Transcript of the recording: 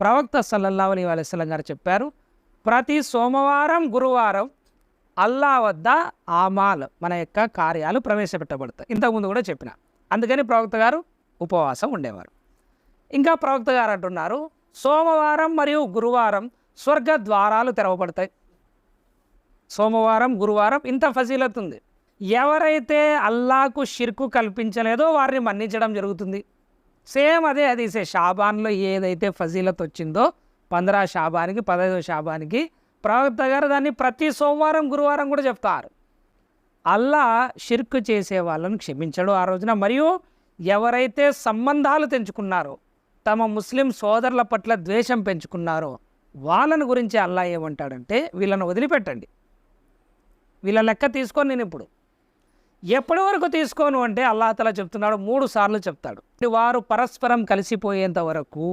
ప్రవక్త సల్లల్లా అలీ అలైస్లం గారు చెప్పారు ప్రతి సోమవారం గురువారం అల్లా వద్ద ఆమాల్ మన యొక్క కార్యాలు ప్రవేశపెట్టబడతాయి. ఇంతకుముందు కూడా చెప్పిన. అందుకని ప్రవక్త గారు ఉపవాసం ఉండేవారు. ఇంకా ప్రవక్త గారు అంటున్నారు సోమవారం మరియు గురువారం స్వర్గ ద్వారాలు తెరవబడతాయి. సోమవారం గురువారం ఇంత ఫజీలత్ ఉంది. ఎవరైతే అల్లాకు షిర్కు కల్పించలేదో వారిని మన్నించడం జరుగుతుంది. సేమ్ అదే అది షాబాన్లో ఏదైతే ఫజీలత్ వచ్చిందో పంద్రా షాబానికి పదహైదో షాబానికి ప్రవక్త గారు దాన్ని ప్రతి సోమవారం గురువారం కూడా చెప్తారు. అల్లా షిర్క్ చేసే వాళ్ళను క్షమించడు ఆ రోజున. మరియు ఎవరైతే సంబంధాలు తెంచుకున్నారో తమ ముస్లిం సోదరుల పట్ల ద్వేషం పెంచుకున్నారో వాళ్ళని గురించి అల్లా ఏమంటాడంటే వీళ్ళని వదిలిపెట్టండి. వీళ్ళ లెక్క తీసుకొని నేను ఇప్పుడు ఎప్పటి వరకు తీసుకోను అంటే అల్లాహతలా చెప్తున్నాడు మూడు సార్లు చెప్తాడు. వారు పరస్పరం కలిసిపోయేంత వరకు